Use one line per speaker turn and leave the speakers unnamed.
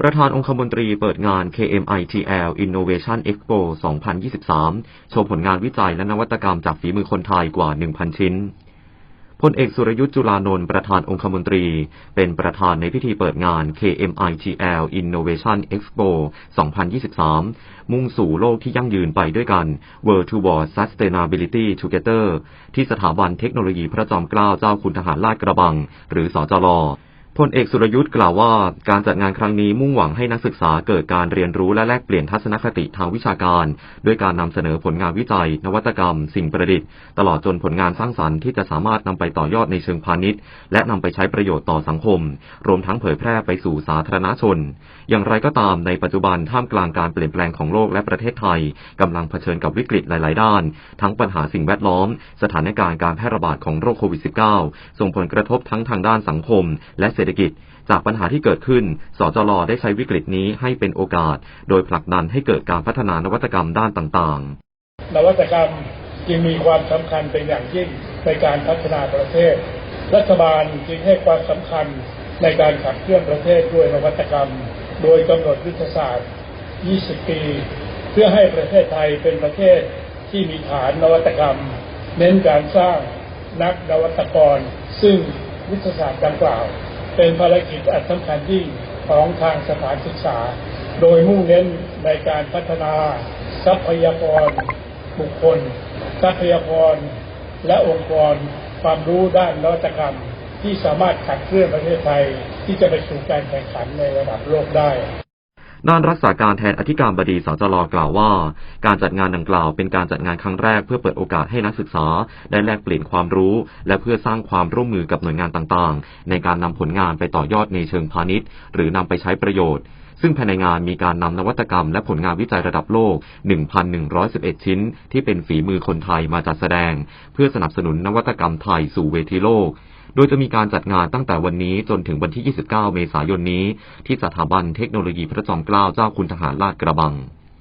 ประธานองคมนตรีเปิดงาน KMITL Innovation Expo 2023 โชว์ผลงานวิจัยและนวัตกรรมจากฝีมือคนไทยกว่า 1,000 ชิ้น พลเอกสุรยุทธ์จุลานนท์ประธานองคมนตรี เป็นประธานในพิธีเปิดงาน KMITL Innovation Expo 2023 มุ่งสู่โลกที่ยั่งยืนไปด้วยกัน World Toward Sustainability Together ที่สถาบันเทคโนโลยีพระจอมเกล้าเจ้าคุณทหารลาดกระบัง หรือสจล พลเอกสุรยุทธ์กล่าวว่า การจัดงานครั้งนี้มุ่งหวังให้นักศึกษาเกิดการเรียนรู้และแลกเปลี่ยนทัศนคติทางวิชาการ ด้วยการนำเสนอผลงานวิจัย นวัตกรรม สิ่งประดิษฐ์ ตลอดจนผลงานสร้างสรรค์ที่จะสามารถนำไปต่อยอดในเชิงพาณิชย์ และนำไปใช้ประโยชน์ต่อสังคม รวมทั้งเผยแพร่ไปสู่สาธารณชน อย่างไรก็ตามในปัจจุบันท่ามกลางการเปลี่ยนแปลงของโลกและประเทศไทยกำลังเผชิญกับวิกฤตหลาย ๆ ด้าน ทั้งปัญหาสิ่งแวดล้อม สถานการณ์การแพร่ระบาดของโรคโควิด -19 ส่งผลกระทบทั้งทางด้านสังคม และเศรษฐกิจ จากปัญหาที่เกิดขึ้น สจลได้ใช้วิกฤตนี้ให้เป็นโอกาส โดยผลักดันให้เกิดการพัฒนานวัตกรรมด้านต่างๆ
นวัตกรรมจึงมีความสำคัญเป็นอย่างยิ่งในการพัฒนาประเทศ รัฐบาลจึงให้ความสำคัญในการขับเคลื่อนประเทศด้วยนวัตกรรม โดยกำหนดยุทธศาสตร์ 20 ปี เพื่อให้ประเทศไทยเป็นประเทศที่มีฐานนวัตกรรม เน้นการสร้างนักนวัตกร ซึ่งยุทธศาสตร์ดังกล่าว เป็นภารกิจอันสำคัญที่ของทางสถานศึกษา โดยมุ่งเน้นในการพัฒนาทรัพยากร บุคคล ทรัพยากร และองค์กร ความรู้ด้านนวัตกรรม ที่สามารถขับเคลื่อนประเทศไทย ที่จะไปสู่การแข่งขันในระดับโลกได้
ด้านรักษาการแทนอธิการบดีสจลกล่าวว่า การจัดงานดังกล่าวเป็นการจัดงานครั้งแรกเพื่อเปิดโอกาสให้นักศึกษาได้แลกเปลี่ยนความรู้ และเพื่อสร้างความร่วมมือกับหน่วยงานต่างๆ ในการนำผลงานไปต่อยอดในเชิงพาณิชย์ หรือนำไปใช้ประโยชน์ซึ่งภายในงานมีการนำนวัตกรรมและผลงานวิจัยระดับโลก 1,111 ชิ้น ที่เป็นฝีมือคนไทยมาจัดแสดง เพื่อสนับสนุนนวัตกรรมไทยสู่เวทีโลก โดยจะมีการจัดงานตั้งแต่วันนี้จนถึงวันที่ 29 เมษายนนี้ ที่สถาบันเทคโนโลยีพระจอมเกล้าเจ้าคุณทหารลาดกระบัง